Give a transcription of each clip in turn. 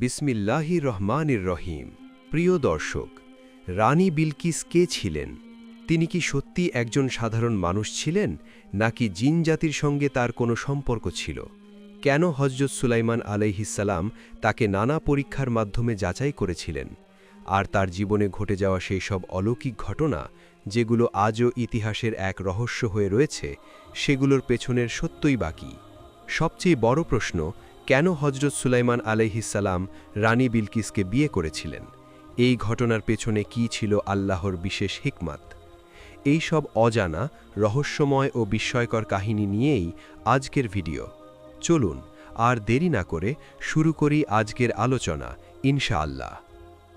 বিসমিল্লাহি রহমানির রহিম প্রিয় দর্শক, রানী বিলকিস কে ছিলেন? তিনি কি সত্যি একজন সাধারণ মানুষ ছিলেন, নাকি জিন জাতির সঙ্গে তার কোনো সম্পর্ক ছিল? কেন হজরত সুলাইমান আলাইহিসাল্লাম তাকে নানা পরীক্ষার মাধ্যমে যাচাই করেছিলেন? আর তার জীবনে ঘটে যাওয়া সেই সব অলৌকিক ঘটনা, যেগুলো আজও ইতিহাসের এক রহস্য হয়ে রয়েছে, সেগুলোর পেছনের সত্যই বাকি সবচেয়ে বড় প্রশ্ন কেন হজরত সুলাইমান আলাইহিসাল্লাম রানী বিলকিসকে বিয়ে করেছিলেন? এই ঘটনার পেছনে কি ছিল আল্লাহর বিশেষ হিকমাত? এই সব অজানা, রহস্যময় ও বিস্ময়কর কাহিনী নিয়েই আজকের ভিডিও। চলুন, আর দেরি না করে শুরু করি আজকের আলোচনা, ইনশাআল্লাহ।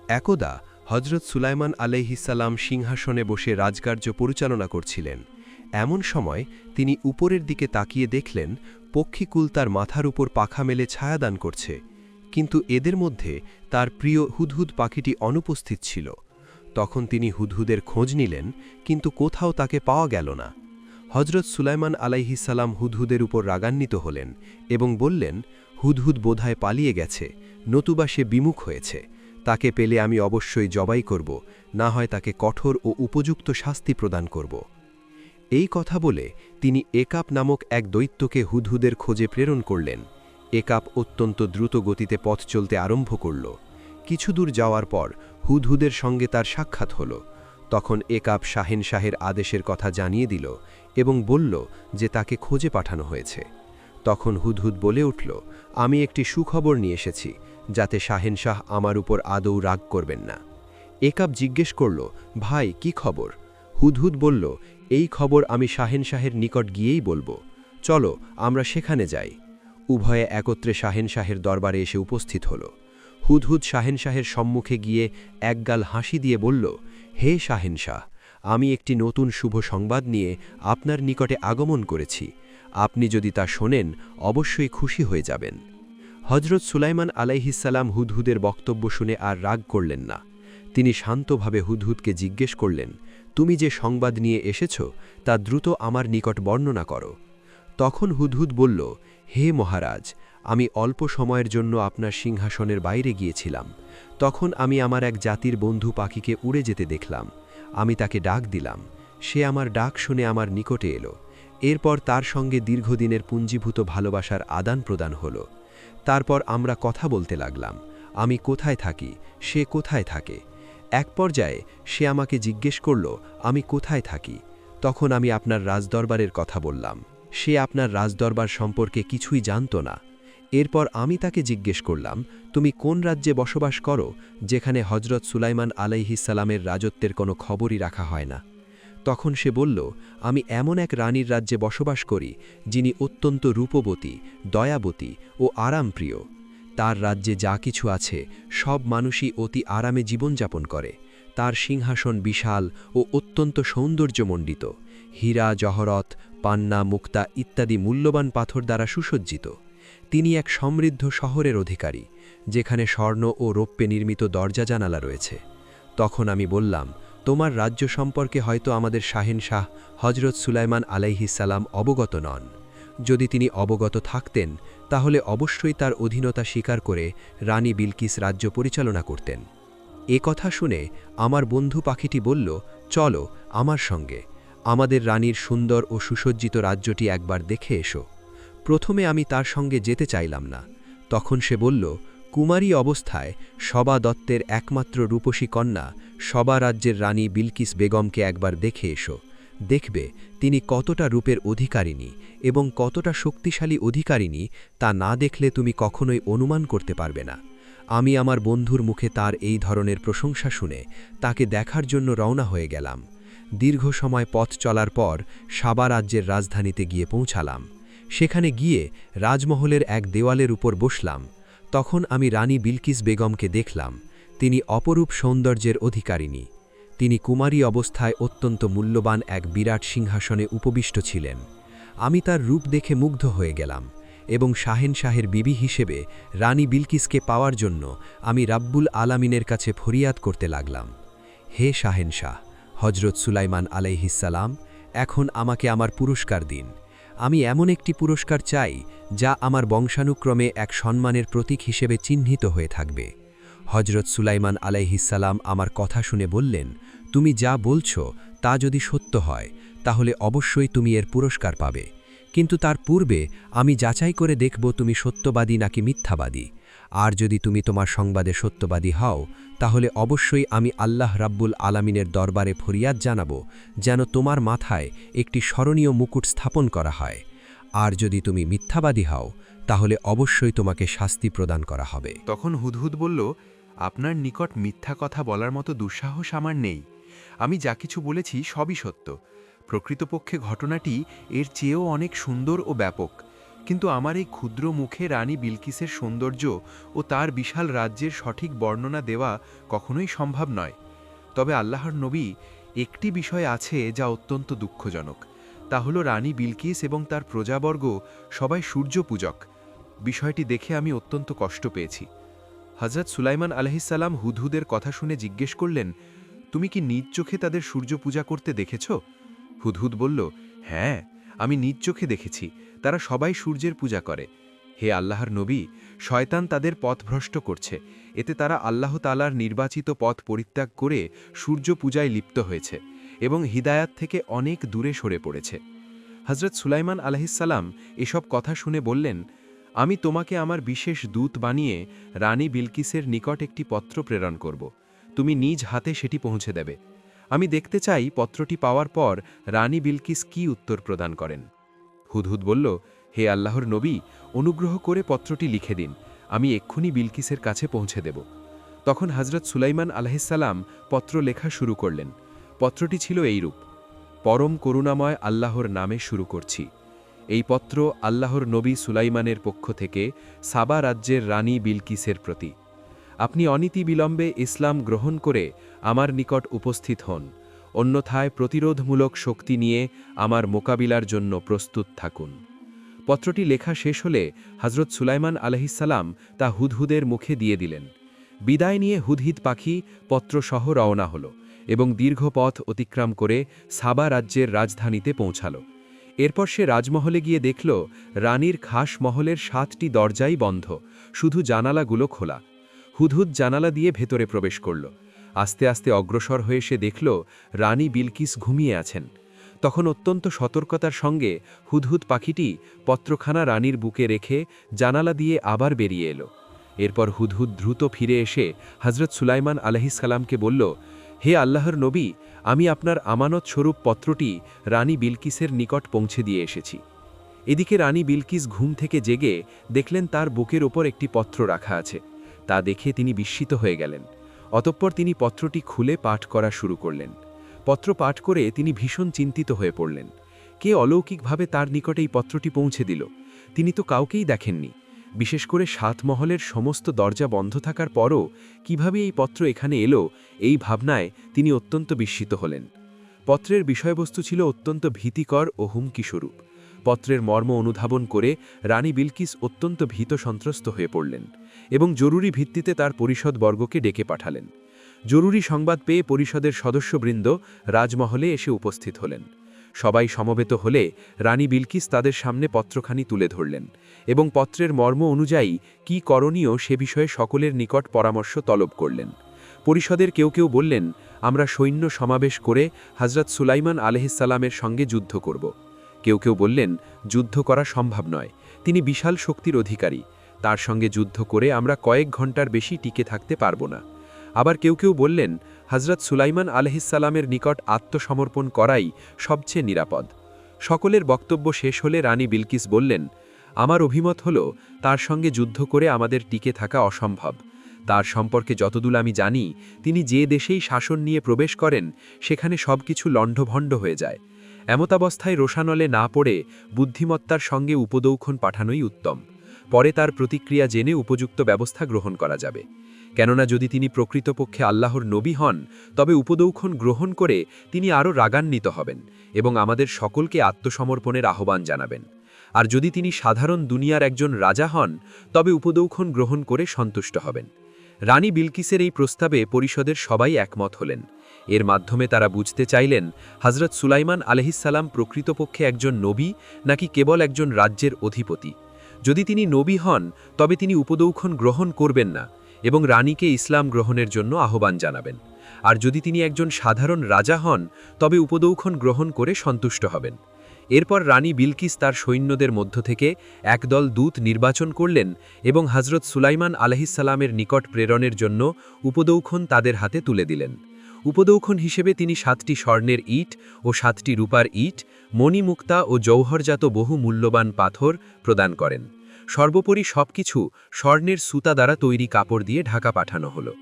একদা হজরত সুলাইমান আলাইহিসাল্লাম সিংহাসনে বসে রাজকার্য পরিচালনা করছিলেন। এমন সময় তিনি উপরের দিকে তাকিয়ে দেখলেন, পক্ষীকুল তার মাথার উপর পাখা মেলে ছায়াদান করছে। কিন্তু এদের মধ্যে তার প্রিয় হুদহুদ পাখিটি অনুপস্থিত ছিল। তখন তিনি হুদহুদের খোঁজ নিলেন, কিন্তু কোথাও তাকে পাওয়া গেল না। হজরত সুলাইমান আলাইহিসাল্লাম হুদহুদের উপর রাগান্বিত হলেন এবং বললেন, হুদহুদ বোধায় পালিয়ে গেছে, নতুবা সে বিমুখ হয়েছে। তাকে পেলে আমি অবশ্যই জবাই করব, না হয় তাকে কঠোর ও উপযুক্ত শাস্তি প্রদান করব। এই কথা বলে তিনি একাপ নামক এক দৈত্যকে হুদহুদের খোঁজে প্রেরণ করলেন। একাপ অত্যন্ত দ্রুত গতিতে পথ চলতে আরম্ভ করল। কিছু দূর যাওয়ার পর হুদহুদের সঙ্গে তার সাক্ষাৎ হল। তখন একাপ শাহেন শাহের আদেশের কথা জানিয়ে দিল এবং বলল যে তাকে খোঁজে পাঠানো হয়েছে। তখন হুদহুদ বলে উঠল, আমি একটি সুখবর নিয়ে এসেছি, যাতে শাহেন শাহ আমার উপর আদৌ রাগ করবেন না। একাপ জিজ্ঞেস করল, ভাই, কি খবর? হুদহুদ বলল এই খবর আমি শাহেন শাহের নিকট গিয়েই বলব। চলো, আমরা সেখানে যাই। উভয়ে একত্রে শাহেন শাহের দরবারে এসে উপস্থিত হল। হুদহুদ শাহেন শাহের সম্মুখে গিয়ে একগাল হাসি দিয়ে বলল, হে শাহেন শাহ, আমি একটি নতুন শুভ সংবাদ নিয়ে আপনার নিকটে আগমন করেছি। আপনি যদি তা শোনেন, অবশ্যই খুশি হয়ে যাবেন। হজরত সুলাইমান আলাইহিসাল্লাম হুদহুদের বক্তব্য শুনে আর রাগ করলেন না। তিনি শান্তভাবে হুদহুদকে জিজ্ঞেস করলেন তুমি যে সংবাদ নিয়ে এসেছ, তা দ্রুত আমার নিকট বর্ণনা করো। তখন হুদহুদ বলল, হে মহারাজ, আমি অল্প সময়ের জন্য আপনার সিংহাসনের বাইরে গিয়েছিলাম। তখন আমি আমার এক জাতির বন্ধু পাখিকে উড়ে যেতে দেখলাম। আমি তাকে ডাক দিলাম। সে আমার ডাক শুনে আমার নিকটে এলো। এরপর তার সঙ্গে দীর্ঘদিনের পুঞ্জীভূত ভালোবাসার আদান প্রদান হলো। তারপর আমরা কথা বলতে লাগলাম। আমি কোথায় থাকি? সে কোথায় থাকে? এক পর্যায়ে সে আমাকে জিজ্ঞেস করল, আমি কোথায় থাকি? তখন আমি আপনার রাজদরবারের কথা বললাম। সে আপনার রাজদরবার সম্পর্কে কিছুই জানত না। এরপর আমি তাকে জিজ্ঞেস করলাম, তুমি কোন রাজ্যে বসবাস করো, যেখানে হজরত সুলাইমান আলাইহিসালামের রাজত্বের কোনো খবরই রাখা হয় না? তখন সে বলল, আমি এমন এক রানীর রাজ্যে বসবাস করি, যিনি অত্যন্ত রূপবতী, দয়াবতী ও আরামপ্রিয়। তার রাজ্যে যা কিছু আছে, সব মানুষই অতি আরামে জীবনযাপন করে। তার সিংহাসন বিশাল ও অত্যন্ত সৌন্দর্যমণ্ডিত। হীরা, জহরত, পান্না, মুক্তা ইত্যাদি মূল্যবান পাথর দ্বারা সুসজ্জিত। তিনি এক সমৃদ্ধ শহরের অধিকারী, যেখানে স্বর্ণ ও রৌপ্যে নির্মিত দরজা জানালা রয়েছে। তখন আমি বললাম, তোমার রাজ্য সম্পর্কে হয়তো আমাদের শাহেন শাহ হজরত সুলাইমান আলাইহিসাল্লাম অবগত নন। যদি তিনি অবগত থাকতেন তাহলে অবশ্যই তার অধীনতা স্বীকার করে রানী বিলকিস রাজ্য পরিচালনা করতেন। এ কথা শুনে আমার বন্ধু পাখিটি বলল, চলো আমার সঙ্গে। আমাদের রানীর সুন্দর ও সুসজ্জিত রাজ্যটি একবার দেখে এসো। প্রথমে আমি তার সঙ্গে যেতে চাইলাম না। তখন সে বলল, কুমারী অবস্থায় সবা দত্তের একমাত্র রূপসী কন্যা সবা রাজ্যের রানী বিলকিস বেগমকে একবার দেখে এসো। দেখবে তিনি কতটা রূপের অধিকারিণী এবং কতটা শক্তিশালী অধিকারিণী তা না দেখলে তুমি কখনোই অনুমান করতে পারবে না। আমি আমার বন্ধুর মুখে তার এই ধরনের প্রশংসা শুনে তাকে দেখার জন্য রওনা হয়ে গেলাম। দীর্ঘ সময় পথ চলার পর সাবা রাজ্যের রাজধানীতে গিয়ে পৌঁছালাম। সেখানে গিয়ে রাজমহলের এক দেওয়ালের উপর বসলাম। তখন আমি রানী বিলকিস বেগমকে দেখলাম। তিনি অপরূপ সৌন্দর্যের অধিকারিণী। তিনি কুমারী অবস্থায় অত্যন্ত মূল্যবান এক বিরাট সিংহাসনে উপবিষ্ট ছিলেন। আমি তার রূপ দেখে মুগ্ধ হয়ে গেলাম এবং শাহেন শাহের বিবি হিসেবে রানী বিলকিসকে পাওয়ার জন্য আমি রাব্বুল আলামিনের কাছে ফরিয়াদ করতে লাগলাম। হে শাহেন শাহ হজরত সুলাইমান আলাইহিসালাম এখন আমাকে আমার পুরস্কার দিন। আমি এমন একটি পুরস্কার চাই যা আমার বংশানুক্রমে এক সম্মানের প্রতীক হিসেবে চিহ্নিত হয়ে থাকবে। হজরত সুলাইমান আলাইহিসাল্লাম আমার কথা শুনে বললেন তুমি যা বলছো তা যদি সত্য হয়, তাহলে অবশ্যই তুমি এর পুরস্কার পাবে। কিন্তু তার পূর্বে আমি যাচাই করে দেখব তুমি সত্যবাদী নাকি মিথ্যাবাদী। আর যদি তুমি তোমার সংবাদে সত্যবাদী হও, তাহলে অবশ্যই আমি আল্লাহ রাব্বুল আলামিনের দরবারে ফরিয়াদ জানাব, যেন তোমার মাথায় একটি স্মরণীয় মুকুট স্থাপন করা হয়। আর যদি তুমি মিথ্যাবাদী হও, তাহলে অবশ্যই তোমাকে শাস্তি প্রদান করা হবে। তখন হুদহুদ বলল, আপনার নিকট মিথ্যা কথা বলার মতো দুঃসাহস আমার নেই। আমি যা কিছু বলেছি সবই সত্য। প্রকৃতপক্ষে ঘটনাটি এর চেয়েও অনেক সুন্দর ও ব্যাপক। কিন্তু আমার এই ক্ষুদ্র মুখে রানী বিলকিসের সৌন্দর্য ও তার বিশাল রাজ্যের সঠিক বর্ণনা দেওয়া কখনোই সম্ভব নয়। তবে আল্লাহর নবী একটি বিষয় আছে যা অত্যন্ত দুঃখজনক। তা হল রানী বিলকিস এবং তার প্রজাবর্গ সবাই সূর্য পূজক বিষয়টি দেখে আমি অত্যন্ত কষ্ট পেয়েছি। হজরত সুলাইমান আলহিসাল্লাম হুদহুদের কথা শুনে জিজ্ঞেস করলেন তুমি কি নিজ চোখে তাদের সূর্য পূজা করতে দেখেছ? হুদহুদ বলল হ্যাঁ আমি নিজ চোখে দেখেছি। তারা সবাই সূর্যের পূজা করে। হে আল্লাহর নবী, শয়তান তাদের পথভ্রষ্ট করছে। এতে তারা আল্লাহ তালার নির্বাচিত পথ পরিত্যাগ করে সূর্য পূজায় লিপ্ত হয়েছে এবং হিদায়াত থেকে অনেক দূরে সরে পড়েছে। হজরত সুলাইমান আলহিসাল্লাম এসব কথা শুনে বললেন, আমি তোমাকে আমার বিশেষ দূত বানিয়ে রানী বিলকিসের নিকট একটি পত্র প্রেরণ করব। তুমি নিজ হাতে সেটি পৌঁছে দেবে। আমি দেখতে চাই পত্রটি পাওয়ার পর রানী বিলকিস কি উত্তর প্রদান করেন। হুদহুদ বলল, হে আল্লাহর নবী, অনুগ্রহ করে পত্রটি লিখে দিন, আমি এক্ষুনি বিলকিসের কাছে পৌঁছে দেব। তখন হজরত সুলাইমান আলহিসাল্লাম পত্র লেখা শুরু করলেন। পত্রটি ছিল এইরূপ, পরম করুণাময় আল্লাহর নামে শুরু করছি। এই পত্র আল্লাহর নবী সুলাইমানের পক্ষ থেকে সাবা রাজ্যের রানী বিলকিসের প্রতি। আপনি অনীতি বিলম্বে ইসলাম গ্রহণ করে আমার নিকট উপস্থিত হন। অন্যথায় প্রতিরোধমূলক শক্তি নিয়ে আমার মোকাবিলার জন্য প্রস্তুত থাকুন। পত্রটি লেখা শেষ হলে হজরত সুলাইমান আলহিসাল্লাম তা হুদহুদের মুখে দিয়ে দিলেন। বিদায় নিয়ে হুদহিদ পাখি পত্রসহ রওনা হল এবং দীর্ঘ পথ অতিক্রম করে সাবা রাজ্যের রাজধানীতে পৌঁছাল। এরপর সে রাজমহলে গিয়ে দেখল, রানীর খাস মহলের সাতটি দরজাই বন্ধ, শুধু জানালাগুলো খোলা। হুদহুদ জানালা দিয়ে ভেতরে প্রবেশ করল। আস্তে আস্তে অগ্রসর হয়ে সে দেখল রানী বিলকিস ঘুমিয়ে আছেন। তখন অত্যন্ত সতর্কতার সঙ্গে হুদহুদ পাখিটি পত্রখানা রানীর বুকে রেখে জানালা দিয়ে আবার বেরিয়ে এলো। এরপর হুদহুদ দ্রুত ফিরে এসে হজরত সুলাইমান আলহিসাল্লামকে বলল, হে আল্লাহর নবী, আমি আপনার আমানত স্বরূপ পত্রটি রানী বিলকিসের নিকট পৌঁছে দিয়ে এসেছি। এদিকে রানী বিলকিস ঘুম থেকে জেগে দেখলেন তার বুকের ওপর একটি পত্র রাখা আছে। তা দেখে তিনি বিস্মিত হয়ে গেলেন। অতঃপর তিনি পত্রটি খুলে পাঠ করা শুরু করলেন। পত্র পাঠ করে তিনি ভীষণ চিন্তিত হয়ে পড়লেন। কে অলৌকিকভাবে তার নিকটে এই পত্রটি পৌঁছে দিল? তিনি তো কাউকেই দেখেননি। বিশেষ করে সাত মহলের সমস্ত দরজা বন্ধ থাকার পরও কীভাবে এই পত্র এখানে এলো, এই ভাবনায় তিনি অত্যন্ত বিস্মিত হলেন। পত্রের বিষয়বস্তু ছিল অত্যন্ত ভীতিকর ও হুমকিস্বরূপ। পত্রের মর্ম অনুধাবন করে রানী বিলকিস অত্যন্ত ভীত সন্ত্রস্ত হয়ে পড়লেন এবং জরুরি ভিত্তিতে তার পরিষদবর্গকে ডেকে পাঠালেন। জরুরি সংবাদ পেয়ে পরিষদের সদস্যবৃন্দ রাজমহলে এসে উপস্থিত হলেন। সবাই সমবেত হলে রানী বিলকিস তাদের সামনে পত্রখানি তুলে ধরলেন এবং পত্রের মর্ম অনুযায়ী কি করণীয় সে বিষয়ে সকলের নিকট পরামর্শ তলব করলেন। পরিষদের কেউ কেউ বললেন, আমরা সৈন্য সমাবেশ করে হজরত সুলাইমান আলহিসাল্লামের সঙ্গে যুদ্ধ করব। কেউ কেউ বললেন, যুদ্ধ করা সম্ভব নয়। তিনি বিশাল শক্তির অধিকারী। তার সঙ্গে যুদ্ধ করে আমরা কয়েক ঘণ্টার বেশি টিকে থাকতে পারব না। আবার কেউ কেউ বললেন হজরত সুলাইমান আলহিসাল্লামের নিকট আত্মসমর্পণ করাই সবচেয়ে নিরাপদ। সকলের বক্তব্য শেষ হলে রানী বিলকিস বললেন, আমার অভিমত হল, তার সঙ্গে যুদ্ধ করে আমাদের টিকে থাকা অসম্ভব। তার সম্পর্কে যতদূর আমি জানি, তিনি যে দেশেই শাসন নিয়ে প্রবেশ করেন, সেখানে সব কিছু লণ্ডভণ্ড হয়ে যায়। এমতাবস্থায় রোশানলে না পড়ে বুদ্ধিমত্তার সঙ্গে উপদৌখন পাঠানোই উত্তম। পরে তার প্রতিক্রিয়া জেনে উপযুক্ত ব্যবস্থা গ্রহণ করা যাবে। কেননা যদি তিনি প্রকৃতপক্ষে আল্লাহর নবী হন, তবে উপদৌখন গ্রহণ করে তিনি আরও রাগান্বিত হবেন এবং আমাদের সকলকে আত্মসমর্পণের আহ্বান জানাবেন। আর যদি তিনি সাধারণ দুনিয়ার একজন রাজা হন, তবে উপদৌখন গ্রহণ করে সন্তুষ্ট হবেন। রানী বিলকিসের এই প্রস্তাবে পরিষদের সবাই একমত হলেন। এর মাধ্যমে তারা বুঝতে চাইলেন হজরত সুলাইমান আলহিসাল্লাম প্রকৃতপক্ষে একজন নবী নাকি কেবল একজন রাজ্যের অধিপতি? যদি তিনি নবী হন, তবে তিনি উপদৌখন গ্রহণ করবেন না এবং রানীকে ইসলাম গ্রহণের জন্য আহ্বান জানাবেন। আর যদি তিনি একজন সাধারণ রাজা হন, তবে উপদৌখন গ্রহণ করে সন্তুষ্ট হবেন। এরপর রানী বিলকিস তার সৈন্যদের মধ্য থেকে একদল দূত নির্বাচন করলেন এবং হজরত সুলাইমান আলহিসাল্লামের নিকট প্রেরণের জন্য উপদৌখন তাদের হাতে তুলে দিলেন। উপদৌখন হিসেবে তিনি সাতটি স্বর্ণের ইট ও সাতটি রূপার ইট, মণিমুক্তা ও জৌহরজাত বহু মূল্যবান পাথর প্রদান করেন। সর্বোপরি সবকিছু স্বর্ণের সুতা দ্বারা তৈরি কাপড় দিয়ে ঢাকা পাঠানো হলো।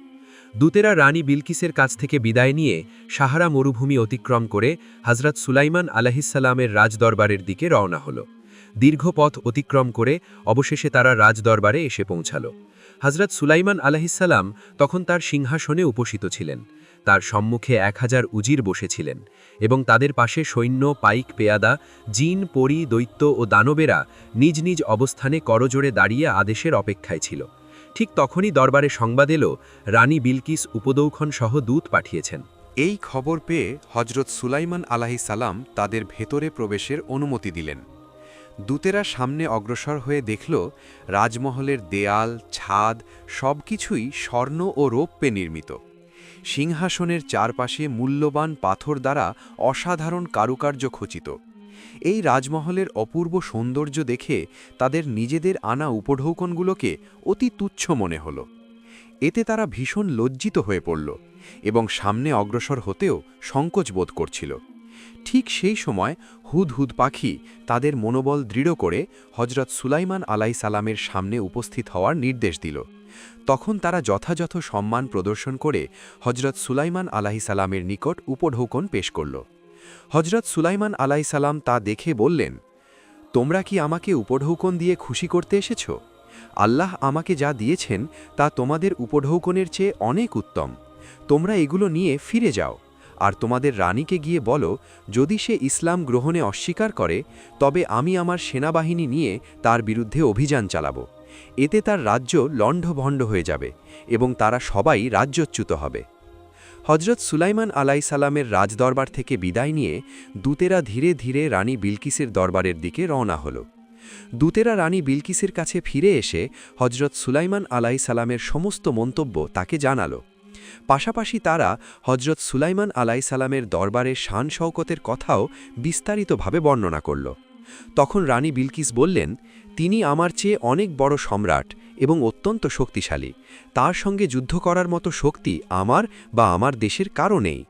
দূতেরা রানী বিলকিসের কাছ থেকে বিদায় নিয়ে সাহারা মরুভূমি অতিক্রম করে হজরত সুলাইমান আলাহিসাল্লামের রাজদরবারের দিকে রওনা হল। দীর্ঘ পথ অতিক্রম করে অবশেষে তারা রাজদরবারে এসে পৌঁছাল। হজরত সুলাইমান আলাহিসাল্লাম তখন তার সিংহাসনে উপসিত ছিলেন। তার সম্মুখে এক হাজার উজির বসেছিলেন এবং তাদের পাশে সৈন্য, পাইক পেয়াদা, জিন, পরি, দৈত্য ও দানবেরা নিজ নিজ অবস্থানে করজোড়ে দাঁড়িয়ে আদেশের অপেক্ষায় ছিল। ঠিক তখনই দরবারে সংবাদ এলো, রানী বিলকিস উপদৌখন সহ দূত পাঠিয়েছেন। এই খবর পেয়ে হজরত সুলাইমান আলাহি সালাম তাদের ভেতরে প্রবেশের অনুমতি দিলেন। দূতেরা সামনে অগ্রসর হয়ে দেখল, রাজমহলের দেয়াল, ছাদ সবকিছুই স্বর্ণ ও রৌপ্যে নির্মিত। সিংহাসনের চারপাশে মূল্যবান পাথর দ্বারা অসাধারণ কারুকার্য খচিত। এই রাজমহলের অপূর্ব সৌন্দর্য দেখে তাদের নিজেদের আনা উপঢৌকনগুলোকে অতি তুচ্ছ মনে হল। এতে তারা ভীষণ লজ্জিত হয়ে পড়ল এবং সামনে অগ্রসর হতেও সংকোচ বোধ করছিল। ঠিক সেই সময় হুদ হুদ পাখি তাদের মনোবল দৃঢ় করে হজরত সুলাইমান আলাই সালামের সামনে উপস্থিত হওয়ার নির্দেশ দিল। তখন তারা যথাযথ সম্মান প্রদর্শন করে হজরত সুলাইমান আলাহি সালামের নিকট উপঢৌকন পেশ করল। হজরত সুলাইমান আলাই সালাম তা দেখে বললেন, তোমরা কি আমাকে উপঢৌকন দিয়ে খুশি করতে এসেছ? আল্লাহ আমাকে যা দিয়েছেন তা তোমাদের উপঢৌকনের চেয়ে অনেক উত্তম। তোমরা এগুলো নিয়ে ফিরে যাও। আর তোমাদের রানীকে গিয়ে বলো, যদি সে ইসলাম গ্রহণে অস্বীকার করে, তবে আমি আমার সেনাবাহিনী নিয়ে তার বিরুদ্ধে অভিযান চালাব। এতে তার রাজ্য লণ্ডভণ্ড হয়ে যাবে এবং তারা সবাই রাজ্যচ্যুত হবে। হজরত সুলাইমান আলাই সালামের রাজদরবার থেকে বিদায় নিয়ে দূতেরা ধীরে ধীরে রানী বিলকিসের দরবারের দিকে রওনা হল। দূতেরা রানী বিলকিসের কাছে ফিরে এসে হজরত সুলাইমান আলাই সালামের সমস্ত মন্তব্য তাকে জানালো। পাশাপাশি তারা হজরত সুলাইমান সালামের দরবারের শান শওকতের কথাও বিস্তারিতভাবে বর্ণনা করল। তখন রানী বিলকিস বললেন, তিনি আমার চেয়ে অনেক বড় সম্রাট এবং অত্যন্ত শক্তিশালী। তার সঙ্গে যুদ্ধ করার মতো শক্তি আমার বা আমার দেশের কারও নেই।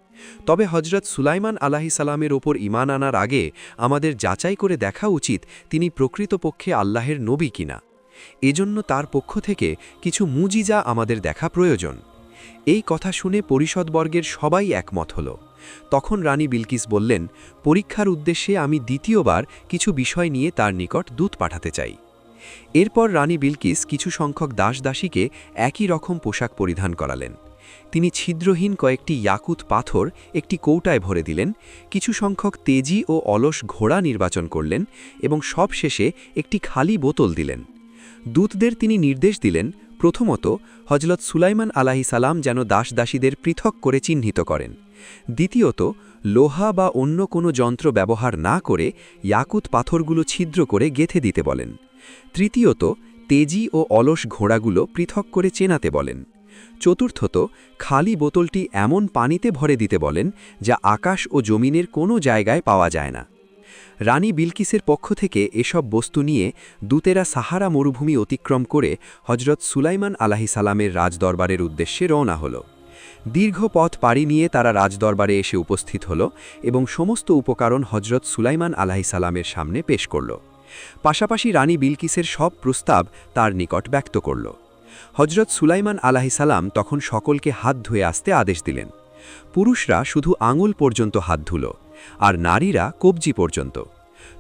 তবে হজরত সুলাইমান আলাহি সালামের ওপর ইমান আনার আগে আমাদের যাচাই করে দেখা উচিত তিনি প্রকৃতপক্ষে আল্লাহের নবী কিনা। এজন্য তার পক্ষ থেকে কিছু মুজিজা আমাদের দেখা প্রয়োজন। এই কথা শুনে পরিষদবর্গের সবাই একমত হল। তখন রানী বিলকিস বললেন, পরীক্ষার উদ্দেশ্যে আমি দ্বিতীয়বার কিছু বিষয় নিয়ে তার নিকট দূত পাঠাতে চাই। এরপর রানী বিলকিস কিছু সংখ্যক দাস দাসীকে একই রকম পোশাক পরিধান করালেন। তিনি ছিদ্রহীন কয়েকটি ইয়াকুত পাথর একটি কৌটায় ভরে দিলেন, কিছু সংখ্যক তেজি ও অলস ঘোড়া নির্বাচন করলেন এবং সবশেষে একটি খালি বোতল দিলেন। দূতদের তিনি নির্দেশ দিলেন প্রথমত হজরত সুলাইমান আলাহি সালাম যেন দাস দাসীদের পৃথক করে চিহ্নিত করেন। দ্বিতীয়ত, লোহা বা অন্য কোনো যন্ত্র ব্যবহার না করে ইয়াকুত পাথরগুলো ছিদ্র করে গেথে দিতে বলেন। তৃতীয়ত, তেজি ও অলস ঘোড়াগুলো পৃথক করে চেনাতে বলেন। চতুর্থত, খালি বোতলটি এমন পানিতে ভরে দিতে বলেন যা আকাশ ও জমিনের কোনো জায়গায় পাওয়া যায় না। রানী বিলকিসের পক্ষ থেকে এসব বস্তু নিয়ে দূতেরা সাহারা মরুভূমি অতিক্রম করে হজরত সুলাইমান আলাহি সালামের রাজদরবারের উদ্দেশ্যে রওনা হল। দীর্ঘ পথ পাড়ি নিয়ে তারা রাজদরবারে এসে উপস্থিত হল এবং সমস্ত উপকরণ হজরত সুলাইমান আলাহি সালামের সামনে পেশ করল। পাশাপাশি রানী বিলকিসের সব প্রস্তাব তার নিকট ব্যক্ত করল। হজরত সুলাইমান আলাহিসাল্লাম তখন সকলকে হাত ধুয়ে আসতে আদেশ দিলেন। পুরুষরা শুধু আঙুল পর্যন্ত হাত ধুল। আর নারীরা কবজি পর্যন্ত।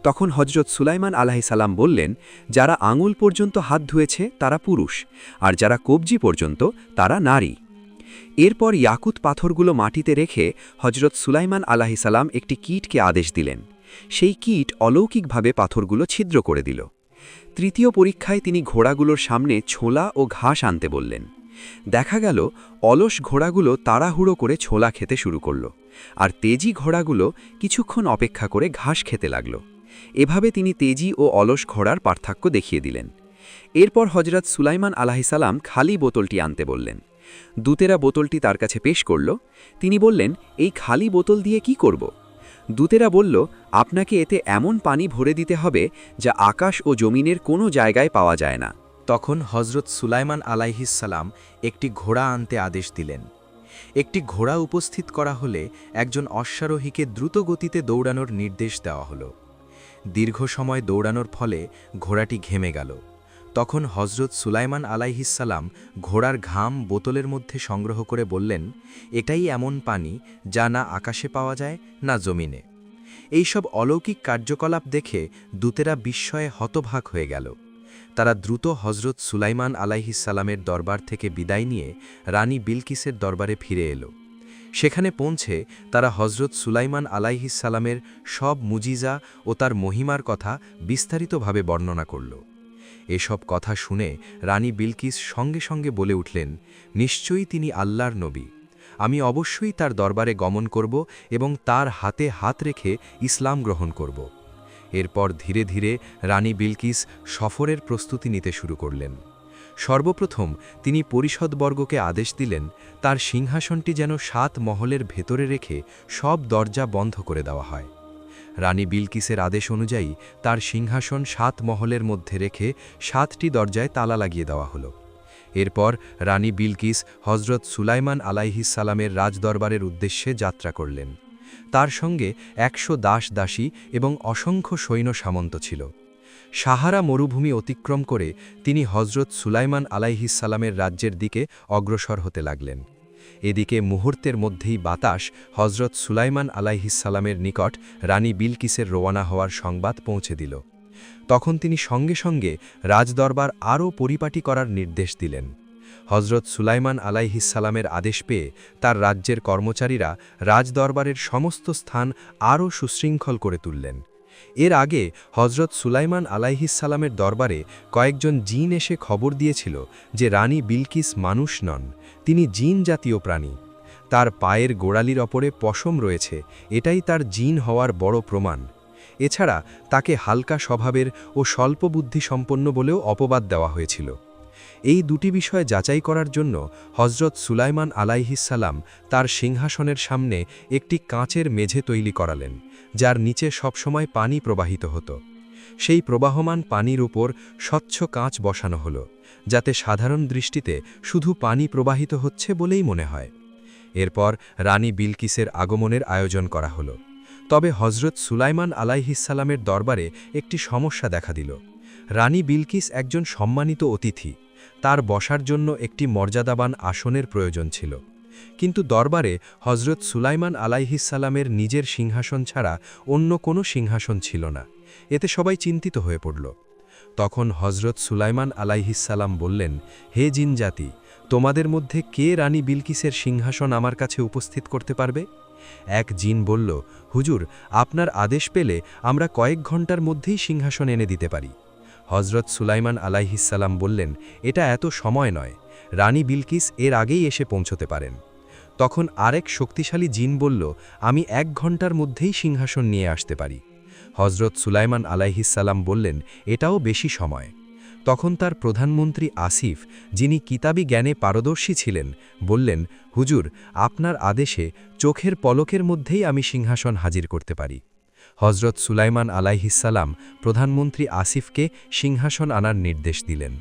তখন হজরত সুলাইমান আলাহিসাল্লাম বললেন, যারা আঙুল পর্যন্ত হাত ধুয়েছে, তারা পুরুষ, আর যারা কবজি পর্যন্ত, তারা নারী। এরপর ইয়াকুত পাথরগুলো মাটিতে রেখে হজরত সুলাইমান আলাহিসাল্লাম একটি কীটকে আদেশ দিলেন। সেই কীট অলৌকিকভাবে পাথরগুলো ছিদ্র করে দিল। তৃতীয় পরীক্ষায় তিনি ঘোড়াগুলোর সামনে ছোলা ও ঘাস আনতে বললেন। দেখা গেল অলস ঘোড়াগুলো তাড়াহুড়ো করে ছোলা খেতে শুরু করল, আর তেজি ঘোড়াগুলো কিছুক্ষণ অপেক্ষা করে ঘাস খেতে লাগল। এভাবে তিনি তেজি ও অলস ঘোড়ার পার্থক্য দেখিয়ে দিলেন। এরপর হজরত সুলাইমান আলাহিসাল্লাম খালি বোতলটি আনতে বললেন। দূতেরা বোতলটি তার কাছে পেশ করল। তিনি বললেন, এই খালি বোতল দিয়ে কি করব? দূতেরা বলল, আপনাকে এতে এমন পানি ভরে দিতে হবে যা আকাশ ও জমিনের কোনো জায়গায় পাওয়া যায় না। তখন হজরত সুলাইমান আলাইহিসাল্লাম একটি ঘোড়া আনতে আদেশ দিলেন। একটি ঘোড়া উপস্থিত করা হলে একজন অশ্বারোহীকে দ্রুত গতিতে দৌড়ানোর নির্দেশ দেওয়া হলো। দীর্ঘ সময় দৌড়ানোর ফলে ঘোড়াটি ঘেমে গেল। তখন হজরত সুলাইমান আলাইহিসাল্লাম ঘোড়ার ঘাম বোতলের মধ্যে সংগ্রহ করে বললেন, এটাই এমন পানি যা না আকাশে পাওয়া যায়, না জমিনে। এইসব অলৌকিক কার্যকলাপ দেখে দূতেরা বিস্ময়ে হতভাগ হয়ে গেল। তারা দ্রুত হজরত সুলাইমান আলাইহিসাল্লামের দরবার থেকে বিদায় নিয়ে রানী বিলকিসের দরবারে ফিরে এলো। সেখানে পৌঁছে তারা হজরত সুলাইমান আলাইহিসাল্লামের সব মুজিজা ও তার মহিমার কথা বিস্তারিতভাবে বর্ণনা করল। এসব কথা শুনে রানী বিলকিস সঙ্গে সঙ্গে বলে উঠলেন, নিশ্চয়ই তিনি আল্লাহর নবী। আমি অবশ্যই তার দরবারে গমন করব এবং তার হাতে হাত রেখে ইসলাম গ্রহণ করব। এরপর ধীরে ধীরে রানী বিলকিস সফরের প্রস্তুতি নিতে শুরু করলেন। সর্বপ্রথম তিনি পরিষদবর্গকে আদেশ দিলেন, তার সিংহাসনটি যেন সাত মহলের ভেতরে রেখে সব দরজা বন্ধ করে দেওয়া হয়। রানী বিলকিসের আদেশ অনুযায়ী তার সিংহাসন সাত মহলের মধ্যে রেখে সাতটি দরজায় তালা লাগিয়ে দেওয়া হলো। এরপর রানী বিলকিস হজরত সুলাইমান আলাইহিসালামের রাজদরবারের উদ্দেশ্যে যাত্রা করলেন। তার সঙ্গে একশো দাস দাসী এবং অসংখ্য সৈন্য সামন্ত ছিল। সাহারা মরুভূমি অতিক্রম করে তিনি হজরত সুলাইমান আলাইহিসালামের রাজ্যের দিকে অগ্রসর হতে লাগলেন। এদিকে মুহূর্তের মধ্যেই বাতাস হজরত সুলাইমান আলাইহিসালামের নিকট রানী বিলকিসের রোয়ানা হওয়ার সংবাদ পৌঁছে দিল। তখন তিনি সঙ্গে সঙ্গে রাজদরবার আরও পরিপাটি করার নির্দেশ দিলেন। হজরত সুলাইমান আলাইহিসালামের আদেশ পেয়ে তার রাজ্যের কর্মচারীরা রাজদরবারের সমস্ত স্থান আরও সুশৃঙ্খল করে তুললেন। এর আগে হজরত সুলাইমান আলাইহিসালামের দরবারে কয়েকজন জিন এসে খবর দিয়েছিল যে রানী বিলকিস মানুষ নন, তিনি জিন জাতীয় প্রাণী। তার পায়ের গোড়ালির ওপরে পশম রয়েছে, এটাই তার জিন হওয়ার বড় প্রমাণ। এছাড়া তাকে হালকা স্বভাবের ও স্বল্প বুদ্ধি সম্পন্ন বলেও অপবাদ দেওয়া হয়েছিল। এই দুটি বিষয় যাচাই করার জন্য হজরত সুলাইমান আলাইহিসাল্লাম তার সিংহাসনের সামনে একটি কাঁচের মেঝে তৈরি করালেন, যার নিচে সবসময় পানি প্রবাহিত হতো। সেই প্রবাহমান পানির উপর স্বচ্ছ কাঁচ বসানো হলো, যাতে সাধারণ দৃষ্টিতে শুধু পানি প্রবাহিত হচ্ছে বলেই মনে হয়। এরপর রানী বিলকিসের আগমনের আয়োজন করা হলো। তবে হজরত সুলাইমান আলাইহিসাল্লামের দরবারে একটি সমস্যা দেখা দিল। রানী বিলকিস একজন সম্মানিত অতিথি তার বসার জন্য একটি মর্যাদাবান আসনের প্রয়োজন ছিল। কিন্তু দরবারে হজরত সুলাইমান আলাইহিসাল্লামের নিজের সিংহাসন ছাড়া অন্য কোনো সিংহাসন ছিল না। এতে সবাই চিন্তিত হয়ে পড়ল। তখন হজরত সুলাইমান আলাইহিসাল্লাম বললেন, হে জিনজাতি তোমাদের মধ্যে কে রানী বিলকিসের সিংহাসন আমার কাছে উপস্থিত করতে পারবে? এক জিন বলল, হুজুর, আপনার আদেশ পেলে আমরা কয়েক ঘণ্টার মধ্যেই সিংহাসন এনে দিতে পারি। হজরত সুলাইমান আলাইহিসাল্লাম বললেন, এটা এত সময় নয়। রানী বিলকিস এর আগেই এসে পৌঁছতে পারেন। তখন আরেক শক্তিশালী জিন বলল, আমি এক ঘণ্টার মধ্যেই সিংহাসন নিয়ে আসতে পারি। হজরত সুলাইমান আলাইহিসাল্লাম বললেন, এটাও বেশি সময়। তখন তার প্রধানমন্ত্রী আসিফ, যিনি কিতাবি জ্ঞানে পারদর্শী ছিলেন, বললেন, হুজুর, আপনার আদেশে চোখের পলকের মধ্যেই আমি সিংহাসন হাজির করতে পারি। হজরত সুলাইমান আলাইহিসাল্লাম প্রধানমন্ত্রী আসিফকে সিংহাসন আনার নির্দেশ দিলেন।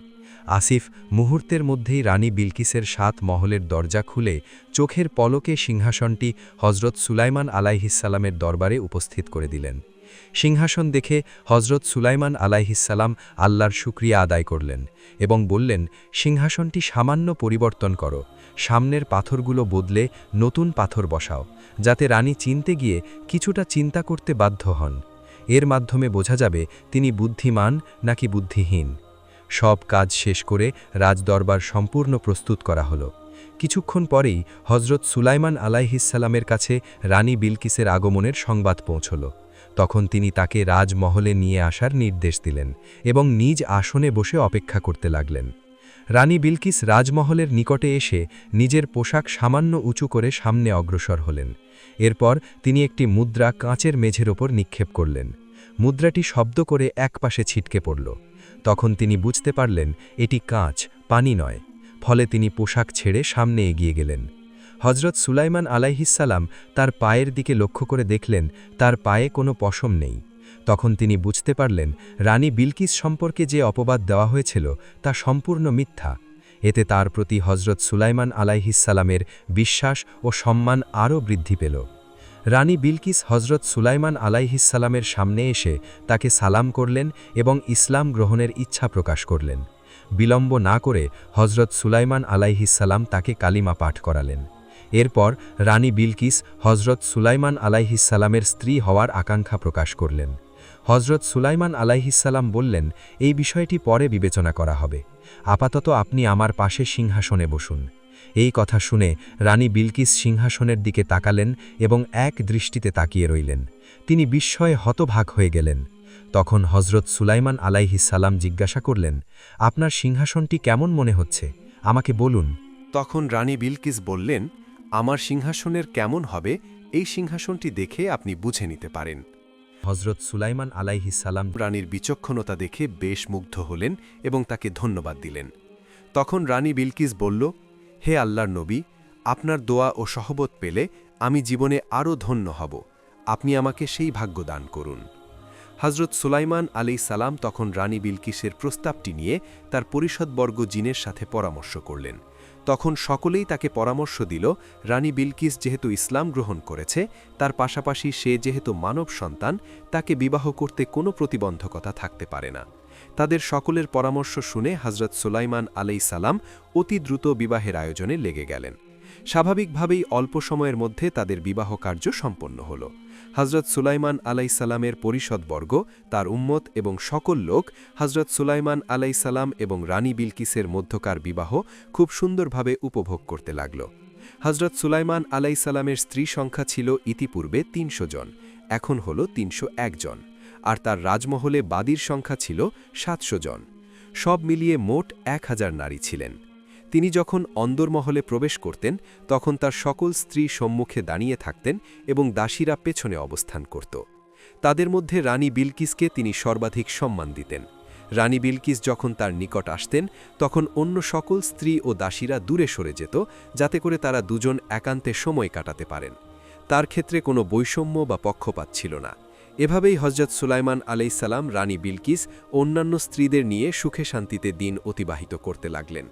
আসিফ মুহূর্তের মধ্যেই রানী বিলকিসের সাত মহলের দরজা খুলে চোখের পলকে সিংহাসনটি হজরত সুলাইমান আলাইহিসাল্লামের দরবারে উপস্থিত করে দিলেন। সিংহাসন দেখে হজরত সুলাইমান আলাইহিসাল্লাম আল্লাহর শুক্রিয়া আদায় করলেন এবং বললেন, সিংহাসনটি সামান্য পরিবর্তন করো। সামনের পাথরগুলো বদলে নতুন পাথর বসাও, যাতে রানী চিনতে গিয়ে কিছুটা চিন্তা করতে বাধ্য হন। এর মাধ্যমে বোঝা যাবে তিনি বুদ্ধিমান নাকি বুদ্ধিহীন। সব কাজ শেষ করে রাজদরবার সম্পূর্ণ প্রস্তুত করা হলো। কিছুক্ষণ পরেই হজরত সুলাইমান আলাইহিসাল্লামের কাছে রানী বিলকিসের আগমনের সংবাদ পৌঁছল। তখন তিনি তাকে রাজমহলে নিয়ে আসার নির্দেশ দিলেন এবং নিজ আসনে বসে অপেক্ষা করতে লাগলেন। রানী বিলকিস রাজমহলের নিকটে এসে নিজের পোশাক সামান্য উঁচু করে সামনে অগ্রসর হলেন। এরপর তিনি একটি মুদ্রা কাঁচের মেঝের ওপর নিক্ষেপ করলেন। মুদ্রাটি শব্দ করে একপাশে ছিটকে পড়ল। তখন তিনি বুঝতে পারলেন, এটি কাঁচ, পানি নয়। ফলে তিনি পোশাক ছেড়ে সামনে এগিয়ে গেলেন। হজরত সুলাইমান আলাইহিসাল্লাম তার পায়ের দিকে লক্ষ্য করে দেখলেন, তার পায়ে কোনো পশম নেই। তখন তিনি বুঝতে পারলেন রানী বিলকিস সম্পর্কে যে অপবাদ দেওয়া হয়েছিল তা সম্পূর্ণ মিথ্যা। এতে তার প্রতি হজরত সুলাইমান আলাইহিসালামের বিশ্বাস ও সম্মান আরও বৃদ্ধি পেল। রানী বিলকিস হজরত সুলাইমান আলাইহিসালামের সামনে এসে তাকে সালাম করলেন এবং ইসলাম গ্রহণের ইচ্ছা প্রকাশ করলেন। বিলম্ব না করে হজরত সুলাইমান আলাইহিসাল্লাম তাকে কালিমা পাঠ করালেন। এরপর রানী বিলকিস হজরত সুলাইমান আলাইহিসাল্লামের স্ত্রী হওয়ার আকাঙ্ক্ষা প্রকাশ করলেন। হজরত সুলাইমান আলাইহিসাল্লাম বললেন, এই বিষয়টি পরে বিবেচনা করা হবে। আপাতত আপনি আমার পাশে সিংহাসনে বসুন। এই কথা শুনে রানী বিলকিস সিংহাসনের দিকে তাকালেন এবং এক দৃষ্টিতে তাকিয়ে রইলেন। তিনি বিস্ময়ে হতভাগ হয়ে গেলেন। তখন হজরত সুলাইমান আলাইহিসাল্লাম জিজ্ঞাসা করলেন, আপনার সিংহাসনটি কেমন মনে হচ্ছে? আমাকে বলুন। তখন রানী বিলকিস বললেন, আমার সিংহাসনের কেমন হবে, এই সিংহাসনটি দেখে আপনি বুঝে নিতে পারেন। হজরত সুলাইমান আলাইহিসাল্লাম রানীর বিচক্ষণতা দেখে বেশ মুগ্ধ হলেন এবং তাকে ধন্যবাদ দিলেন। তখন রানী বিলকিস বলল, হে আল্লাহর নবী, আপনার দোয়া ও সহবত পেলে আমি জীবনে আরও ধন্য হব। আপনি আমাকে সেই ভাগ্য দান করুন। হজরত সুলাইমান আলী সালাম তখন রানী বিলকিসের প্রস্তাবটি নিয়ে তার পরিষদবর্গ জিনের সাথে পরামর্শ করলেন। তখন সকলেই তাকে পরামর্শ দিল, রানী বিলকিস যেহেতু ইসলাম গ্রহণ করেছে, তার পাশাপাশি সে যেহেতু মানব সন্তান, তাকে বিবাহ করতে কোনো প্রতিবন্ধকতা থাকতে পারে না। তাদের সকলের পরামর্শ শুনে হজরত সুলাইমান আলাই সালাম অতি দ্রুত বিবাহের আয়োজনে লেগে গেলেন। স্বাভাবিকভাবেই অল্প সময়ের মধ্যে তাদের বিবাহ কার্য সম্পন্ন হল। হজরত সুলাইমান আলাইসাল্লামের পরিষদবর্গ তার উম্মত এবং সকল লোক হজরত সুলাইমান আলাইসাল্লাম এবং রানী বিলকিসের মধ্যকার বিবাহ খুব সুন্দরভাবে উপভোগ করতে লাগল। হজরত সুলাইমান আলাইসাল্লামের স্ত্রী সংখ্যা ছিল ইতিপূর্বে তিনশো জন, এখন হল তিনশো জন, আর তার রাজমহলে বাদীর সংখ্যা ছিল সাতশো জন। সব মিলিয়ে মোট এক হাজার নারী ছিলেন। তিনি যখন অন্দরমহলে প্রবেশ করতেন, তখন তার সকল স্ত্রী সম্মুখে দাঁড়িয়ে থাকতেন এবং দাসীরা পেছনে অবস্থান করত। তাদের মধ্যে রানী বিলকিসকে তিনি সর্বাধিক সম্মান দিতেন। রানী বিলকিস যখন তার নিকট আসতেন, তখন অন্য সকল স্ত্রী ও দাসীরা দূরে সরে যেত, যাতে করে তারা দুজন একান্তে সময় কাটাতে পারেন। তার ক্ষেত্রে কোনো বৈষম্য বা পক্ষপাত ছিল না। এভাবেই হজরত সুলাইমান আলাইসাল্লাম রানী বিলকিস অন্যান্য স্ত্রীদের নিয়ে সুখে শান্তিতে দিন অতিবাহিত করতে লাগলেন।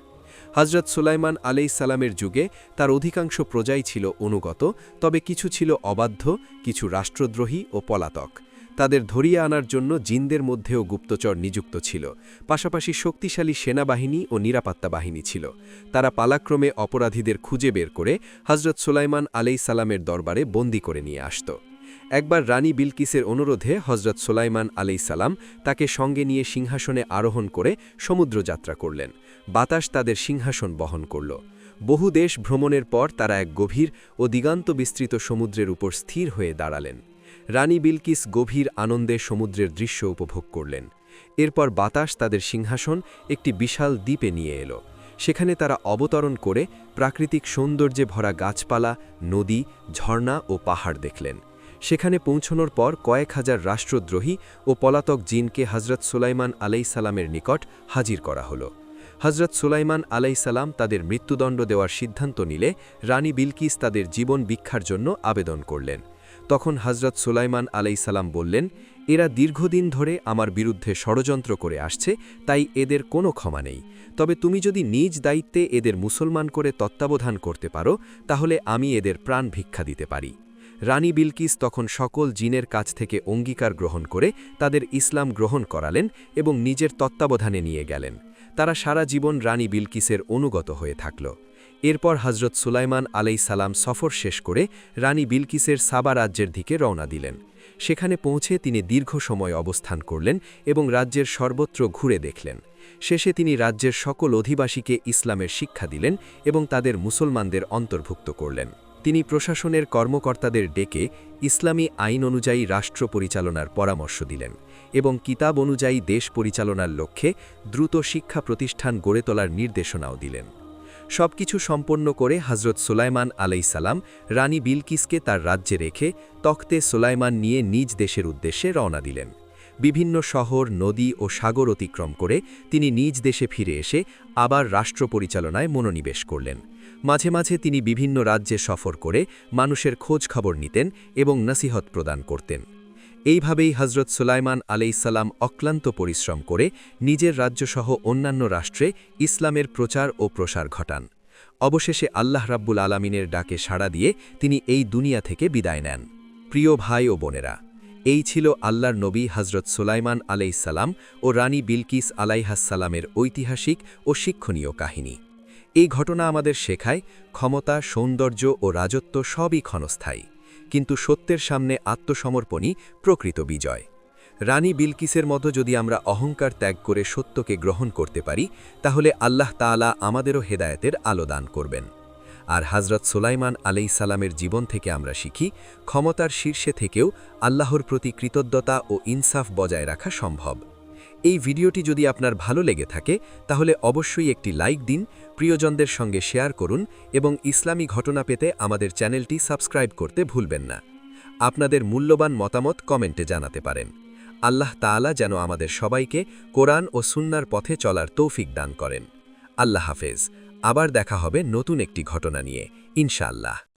হজরত সুলাইমান আলাই সালামের যুগে তার অধিকাংশ প্রজাই ছিল অনুগত, তবে কিছু ছিল অবাধ্য, কিছু রাষ্ট্রদ্রোহী ও পলাতক। তাদের ধরিয়ে আনার জন্য জিনদের মধ্যেও গুপ্তচর নিযুক্ত ছিল, পাশাপাশি শক্তিশালী সেনাবাহিনী ও নিরাপত্তা বাহিনী ছিল। তারা পালাক্রমে অপরাধীদের খুঁজে বের করে হজরত সুলাইমান আলাই সালামের দরবারে বন্দি করে নিয়ে আসত। একবার রানী বিলকিসের অনুরোধে হজরত সুলাইমান আলাই সালাম তাকে সঙ্গে নিয়ে সিংহাসনে আরোহণ করে সমুদ্র যাত্রা করলেন। বাতাস তাদের সিংহাসন বহন করল। বহু দেশ ভ্রমণের পর তারা এক গভীর ও দিগান্ত বিস্তৃত সমুদ্রের উপর স্থির হয়ে দাঁড়ালেন। রানী বিলকিস গভীর আনন্দে সমুদ্রের দৃশ্য উপভোগ করলেন। এরপর বাতাস তাদের সিংহাসন একটি বিশাল দ্বীপে নিয়ে এলো। সেখানে তারা অবতরণ করে প্রাকৃতিক সৌন্দর্যে ভরা গাছপালা, নদী, ঝর্ণা ও পাহাড় দেখলেন। সেখানে পৌঁছনোর পর কয়েক হাজার রাষ্ট্রদ্রোহী ও পলাতক জিনকে হজরত সুলাইমান আলাইসালামের নিকট হাজির করা হলো। হজরত সুলাইমান আলাইসালাম তাদের মৃত্যুদণ্ড দেওয়ার সিদ্ধান্ত নিলে রানী বিলকিস তাদের জীবন ভিক্ষার জন্য আবেদন করলেন। তখন হজরত সুলাইমান আলাইসালাম বললেন, এরা দীর্ঘদিন ধরে আমার বিরুদ্ধে ষড়যন্ত্র করে আসছে, তাই এদের কোনো ক্ষমা নেই। তবে তুমি যদি নিজ দায়িত্বে এদের মুসলমান করে তত্ত্বাবধান করতে পারো, তাহলে আমি এদের প্রাণ ভিক্ষা দিতে পারি। রানী বিলকিস তখন সকল জিনের কাছ থেকে অঙ্গীকার গ্রহণ করে তাদের ইসলাম গ্রহণ করালেন এবং নিজের তত্ত্বাবধানে নিয়ে গেলেন। তারা সারা জীবন রানী বিলকিসের অনুগত হয়ে থাকল। এরপর হজরত সুলাইমান আলাই সালাম সফর শেষ করে রানী বিলকিসের সাবা রাজ্যের দিকে রওনা দিলেন। সেখানে পৌঁছে তিনি দীর্ঘ সময় অবস্থান করলেন এবং রাজ্যের সর্বত্র ঘুরে দেখলেন। শেষে তিনি রাজ্যের সকল অধিবাসীকে ইসলামের শিক্ষা দিলেন এবং তাদের মুসলমানদের অন্তর্ভুক্ত করলেন। তিনি প্রশাসনের কর্মকর্তাদের ডেকে ইসলামী আইন অনুযায়ী রাষ্ট্র পরিচালনার পরামর্শ দিলেন। এবং কিতাব অনুযায়ী দেশ পরিচালনার লক্ষ্যে দ্রুত শিক্ষা প্রতিষ্ঠান গড়ে তোলার নির্দেশনাও দিলেন। সবকিছু সম্পন্ন করে হজরত সুলাইমান আলাইসালাম রানী বিলকিসকে তার রাজ্যে রেখে তখতে সুলাইমান নিয়ে নিজ দেশের উদ্দেশ্যে রওনা দিলেন। বিভিন্ন শহর, নদী ও সাগর অতিক্রম করে তিনি নিজ দেশে ফিরে এসে আবার রাষ্ট্র পরিচালনায় মনোনিবেশ করলেন। মাঝে মাঝে তিনি বিভিন্ন রাজ্যে সফর করে মানুষের খোঁজ খবর নিতেন এবং নসিহত প্রদান করতেন। এইভাবেই হজরত সুলাইমান আলাইসাল্লাম অক্লান্ত পরিশ্রম করে নিজের রাজ্যসহ অন্যান্য রাষ্ট্রে ইসলামের প্রচার ও প্রসার ঘটান। অবশেষে আল্লাহ রাব্বুল আলামিনের ডাকে সাড়া দিয়ে তিনি এই দুনিয়া থেকে বিদায় নেন। প্রিয় ভাই ও বোনেরা, এই ছিল আল্লাহর নবী হজরত সুলাইমান আলাইসাল্লাম ও রানী বিলকিস আলাইহাসাল্লামের ঐতিহাসিক ও শিক্ষণীয় কাহিনী। এই ঘটনা আমাদের শেখায় ক্ষমতা, সৌন্দর্য ও রাজত্ব সবই ক্ষণস্থায়ী। কিন্তু সত্যের সামনে আত্মসমর্পণই প্রকৃত বিজয়। রানী বিলকিসের মতো যদি আমরা অহংকার ত্যাগ করে সত্যকে গ্রহণ করতে পারি, তাহলে আল্লাহ তাআলা আমাদেরও হেদায়েতের আলো দান করবেন। আর হাজরত সুলাইমান আলাই সালামের জীবন থেকে আমরা শিখি, ক্ষমতার শীর্ষে থেকেও আল্লাহর প্রতি কৃতজ্ঞতা ও ইনসাফ বজায় রাখা সম্ভব। এই ভিডিওটি যদি আপনার ভালো লেগে থাকে, তাহলে অবশ্যই একটি লাইক দিন, প্রিয়জনদের সঙ্গে শেয়ার করুন এবং ইসলামী ঘটনা পেতে আমাদের চ্যানেলটি সাবস্ক্রাইব করতে ভুলবেন না। আপনাদের মূল্যবান মতামত কমেন্টে জানাতে পারেন। আল্লাহ তাআলা যেন আমাদের সবাইকে কোরআন ও সুন্নার পথে চলার তৌফিক দান করেন। আল্লাহ হাফেজ। আবার দেখা হবে নতুন একটি ঘটনা নিয়ে। ইনশাআল্লাহ।